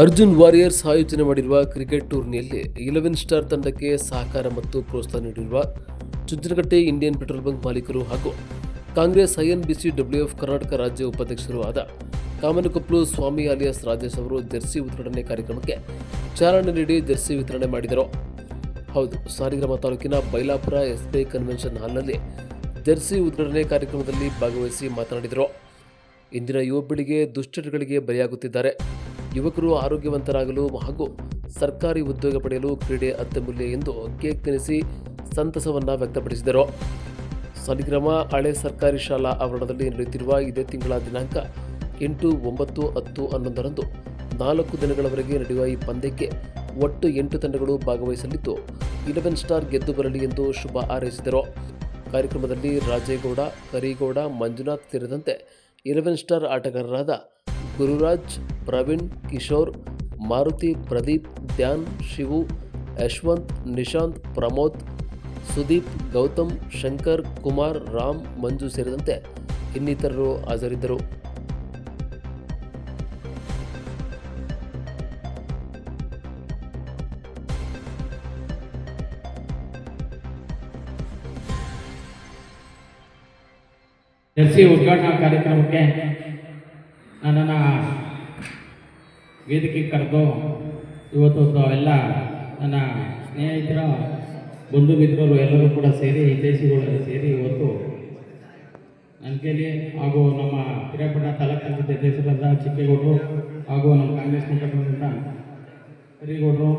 Arjun warriors ಆಯೋಜನೆ ಮಾಡಿರುವ cricket ಟೂರ್ನಿಯಲ್ಲಿ ಇಲೆವೆನ್ ಸ್ಟಾರ್ ತಂಡಕ್ಕೆ ಸಹಕಾರ ಮತ್ತು ಪ್ರೋತ್ಸಾಹ ನೀಡಿರುವ ಚುಂಚನಕಟ್ಟೆ ಇಂಡಿಯನ್ ಪೆಟ್ರೋಲ್ ಬಂಕ್ ಮಾಲೀಕರು ಹಾಗೂ ಕಾಂಗ್ರೆಸ್ ಐಎನ್ಬಿಸಿ ಡಬ್ಲ್ಯೂಎಫ್ ಕರ್ನಾಟಕ ರಾಜ್ಯ ಉಪಾಧ್ಯಕ್ಷರು ಆದ ಕಾಮನಕೊಪ್ಪಲು ಸ್ವಾಮಿ ಅಲಿಯಾಸ್ ರಾಜೇಶ್ ಅವರು ಜರ್ಸಿ ವಿತರಣೆ ಕಾರ್ಯಕ್ರಮಕ್ಕೆ ಚಾಲನೆ ನೀಡಿ ಜರ್ಸಿ ವಿತರಣೆ ಮಾಡಿದರು. ಹೌದು ಸಾಲಿಗ್ರಾಮ ತಾಲೂಕಿನ ಬೈಲಾಪುರ ಎಸ್ಬಿಐ ಕನ್ವೆನ್ಷನ್ ಹಾಲ್ನಲ್ಲಿ ಜರ್ಸಿ ಉದ್ಘಾಟನೆ ಕಾರ್ಯಕ್ರಮದಲ್ಲಿ ಭಾಗವಹಿಸಿ ಮಾತನಾಡಿದರು. ಇಂದಿನ ಯುವ ಪೀಳಿಗೆ ದುಶ್ಚಟಗಳಿಗೆ ಬಲಿಯಾಗುತ್ತಿದ್ದಾರೆ. ಯುವಕರು ಆರೋಗ್ಯವಂತರಾಗಲು ಹಾಗೂ ಸರ್ಕಾರಿ ಉದ್ಯೋಗ ಪಡೆಯಲು ಕ್ರೀಡೆ ಅತ್ಯಮೂಲ್ಯ ಎಂದು ಕೇಕ್ ತಿನಿಸಿ ಸಂತಸವನ್ನು ವ್ಯಕ್ತಪಡಿಸಿದರು. ಸಾಲಿಗ್ರಾಮ ಹಳೆ ಸರ್ಕಾರಿ ಶಾಲಾ ಆವರಣದಲ್ಲಿ ನಡೆಯುತ್ತಿರುವ ಇದೇ ತಿಂಗಳ ದಿನಾಂಕ ಎಂಟು, ಒಂಬತ್ತು, ಹತ್ತು, ಹನ್ನೊಂದರಂದು ನಾಲ್ಕು ದಿನಗಳವರೆಗೆ ನಡೆಯುವ ಈ ಪಂದ್ಯಕ್ಕೆ ಒಟ್ಟು ಎಂಟು ತಂಡಗಳು ಭಾಗವಹಿಸಲಿದ್ದು, ಇಲೆವೆನ್ ಸ್ಟಾರ್ ಗೆದ್ದು ಬರಲಿ ಎಂದು ಶುಭ ಹಾರೈಸಿದರು. ಕಾರ್ಯಕ್ರಮದಲ್ಲಿ ರಾಜೇಗೌಡ, ಕರಿಗೌಡ, ಮಂಜುನಾಥ್ ಸೇರಿದಂತೆ ಇಲೆವೆನ್ ಸ್ಟಾರ್ ಆಟಗಾರರಾದ ಗುರುರಾಜ್, ಪ್ರವೀಣ್, ಕಿಶೋರ್, ಮಾರುತಿ, ಪ್ರದೀಪ್, ಧ್ಯಾನ್, ಶಿವು, ಯಶ್ವಂತ್, ನಿಶಾಂತ್, ಪ್ರಮೋದ್, ಸುದೀಪ್, ಗೌತಮ್, ಶಂಕರ್, ಕುಮಾರ್, ರಾಮ್, ಮಂಜು ಸೇರಿದಂತೆ ಇನ್ನಿತರರು ಹಾಜರಿದ್ದರು. ಉದ್ಘಾಟನಾ ಕಾರ್ಯಕ್ರಮಕ್ಕೆ ನನ್ನನ್ನು ವೇದಿಕೆಗೆ ಕರೆದು ಇವತ್ತು ಎಲ್ಲ ನನ್ನ ಸ್ನೇಹಿತರ ಬಂಧು ಮಿತ್ರರು ಎಲ್ಲರೂ ಕೂಡ ಸೇರಿ ಹಿತೈಷಿಗಳೆಲ್ಲ ಸೇರಿ ಇವತ್ತು ನನ್ನ ಕೈಲಿ ಹಾಗೂ ನಮ್ಮ ಹಿರೇಪಟ್ಟಣ ತಾಲೂಕು ಜೊತೆ ಅಧ್ಯಕ್ಷರಾದ ಚಿಕ್ಕೇಗೌಡರು ಹಾಗೂ ನಮ್ಮ ಕಾಂಗ್ರೆಸ್ ಮುಖಂಡರಿಂದ ಕರಿಗೌಡರು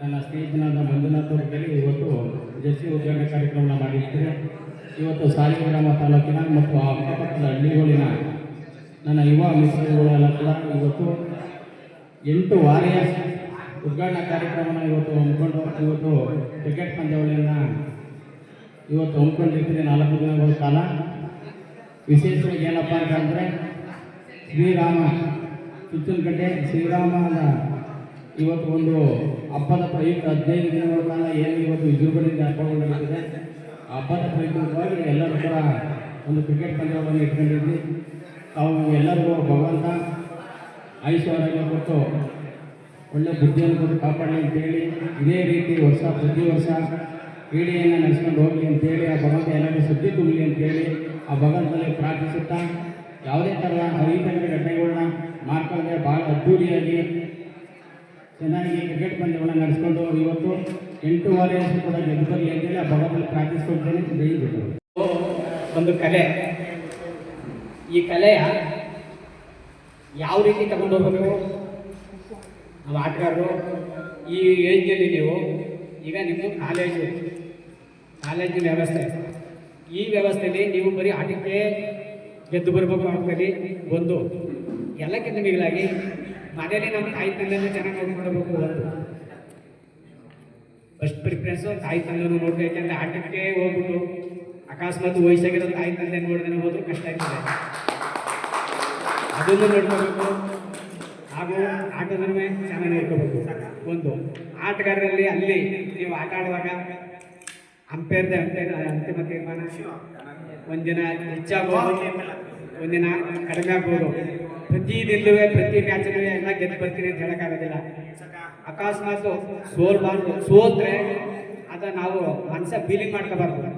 ನನ್ನ ಸ್ನೇಹಿತನಾದ ಮಂಜುನಾಥ್ ಅವರಲ್ಲಿ ಇವತ್ತು ಜರ್ಸಿ ಉದ್ಘಾಟನಾ ಕಾರ್ಯಕ್ರಮನ ಮಾಡಿರ್ತಾರೆ. ಇವತ್ತು ಸಾಲಿಗ್ರಾಮ ತಾಲೂಕಿನ ಮತ್ತು ಆ ಅಕ್ಕಪಕ್ಕದ ಹಳ್ಳಿಗಳಿನ ನನ್ನ ಯುವ ಮಿತ್ರರುಗಳೆಲ್ಲ ಕೂಡ ಇವತ್ತು ಎಂಟು ವಾರಿಯರ್ಸ್ ಉದ್ಘಾಟನಾ ಕಾರ್ಯಕ್ರಮನ ಇವತ್ತು ಹಮ್ಮಿಕೊಂಡು ಇವತ್ತು ಕ್ರಿಕೆಟ್ ಪಂದ್ಯಾವಳಿಯನ್ನು ಇವತ್ತು ಹಮ್ಮಿಕೊಂಡಿರ್ತೀರಿ ನಾಲ್ಕು ದಿನಗಳ ಕಾಲ. ವಿಶೇಷವಾಗಿ ಏನಪ್ಪ ಅಂತಂದರೆ ಶ್ರೀರಾಮ ಚುಚ್ಚನಕಟ್ಟೆ ಶ್ರೀರಾಮನ ಇವತ್ತು ಒಂದು ಹಬ್ಬದ ಪ್ರಯುಕ್ತ ಹದಿನೈದು ದಿನಗಳ ಕಾಲ ಏನು ಇವತ್ತು ವಿಜೃಂಭಣೆಯಿಂದ ಹಬ್ಬಗೊಂಡಿರುತ್ತದೆ, ಆ ಹಬ್ಬದ ಪ್ರಯುಕ್ತವಾಗಿ ಎಲ್ಲರೂ ಕೂಡ ಒಂದು ಕ್ರಿಕೆಟ್ ಪಂದ್ಯವನ್ನು ಇಟ್ಕೊಂಡಿದ್ವಿ. ತಾವು ಎಲ್ಲರಿಗೂ ಭಗವಂತ ಐಶ್ವರ್ಯ ಕೊಟ್ಟು ಒಳ್ಳೆ ಬುದ್ಧಿಯನ್ನು ಕೊಟ್ಟು ಕಾಪಾಡಲಿ ಅಂತೇಳಿ, ಇದೇ ರೀತಿ ವರ್ಷ ಪ್ರತಿ ವರ್ಷ ಕ್ರೀಡೆಯನ್ನು ನಡೆಸ್ಕೊಂಡು ಹೋಗಲಿ ಅಂತೇಳಿ, ಆ ಭಗವಂತ ಎಲ್ಲರಿಗೂ ಸುದ್ದಿ ತುಂಬಲಿ ಅಂತೇಳಿ ಆ ಭಗವಂತನಲ್ಲಿ ಪ್ರಾರ್ಥಿಸುತ್ತಾ, ಯಾವುದೇ ಥರದ ಹರಿತಂಗ ಘಟನೆಗಳನ್ನ ಮಾಡ್ಕೊಂಡ್ರೆ ಭಾಳ ಅದ್ಧೂರಿಯಾಗಿ ಚೆನ್ನಾಗಿ ಕ್ರಿಕೆಟ್ ಪಂದ್ಯಗಳನ್ನ ನಡೆಸ್ಕೊಂಡು ಇವತ್ತು ಎಂಟು ವರ್ಷ ಕೂಡ ಗೆದ್ದು ಬರಲಿ ಅಂತೇಳಿ ಆ ಭಗವಂತನಲ್ಲಿ ದಯವಿಟ್ಟು ಒಂದು ಕಲೆ. ಈ ಕಲೆಯ ಯಾವ ರೀತಿ ತಗೊಂಡು ಹೋಗಬೇಕು ನಾವು ಆಟಗಾರರು, ಈ ಏಜ್ನಲ್ಲಿ ನೀವು, ಈಗ ನಿಮ್ಮದು ಕಾಲೇಜು, ಕಾಲೇಜಿನ ವ್ಯವಸ್ಥೆ. ಈ ವ್ಯವಸ್ಥೆಯಲ್ಲಿ ನೀವು ಬರೀ ಆಟಕ್ಕೆ ಗೆದ್ದು ಬರಬೇಕು ಅಂತೇಳಿ ಒಂದು. ಎಲ್ಲಕ್ಕಿಂತ ಮಿಗಿಲಾಗಿ ಮನೆಯಲ್ಲಿ ನಮ್ಮ ತಾಯಿ ತಂದೆಯನ್ನು ಚೆನ್ನಾಗಿ ನೋಡ್ಕೊಳ್ಬೇಕು ಒಂದು. ಫಸ್ಟ್ ಪ್ರಿಫರೆನ್ಸು ತಾಯಿ ತಂದೆನೂ ನೋಡ್ಬೇಕು ಆಟಕ್ಕೆ ಹೋಗ್ಬಿಟ್ಟು ಅಕಸ್ಮಾತ್ ವಯಸ್ಸಾಗಿರೋ ತಾಯಿ ತಂದೆ ನೋಡಿದ್ರೆ ಹೋದ್ರೂ ಕಷ್ಟ ಆಗ್ತದೆ ಅದನ್ನು ನೋಡ್ಕೋಬೇಕು. ಹಾಗೂ ಆಟದ ಮೇಲೆ ಚೆನ್ನಾಗಿ ನೋಡ್ಕೋಬೇಕು ಒಂದು, ಆಟಗಾರರಲ್ಲಿ ಅಲ್ಲಿ ನೀವು ಆಟ ಆಡುವಾಗ ಅಂಪೇರ್ದೆ ಅಂಪೇರ್ ಅಂತಿಮ ತೀರ್ಮಾನ. ಒಂದಿನ ಹೆಚ್ಚಾಗ್ಬೋದು ಒಂದಿನ ಕಡಿಮೆ ಆಗ್ಬೋದು. ಪ್ರತಿ ದಿನವೇ ಪ್ರತಿ ಮ್ಯಾಚ್ನೂ ಎಲ್ಲ ಗೆದ್ದು ಬರ್ತೀನಿ ಅಂತ ಹೇಳೋಕ್ಕಾಗೋದಿಲ್ಲ. ಅಕಸ್ಮಾತ್ ಸೋಲ್ಬಾರ್ದು ಸೋತ್ರೆ ಅದ ನಾವು ಮನಸ್ಸ ಫೀಲಿಂಗ್ ಮಾಡ್ಕೋಬಾರ್ದು.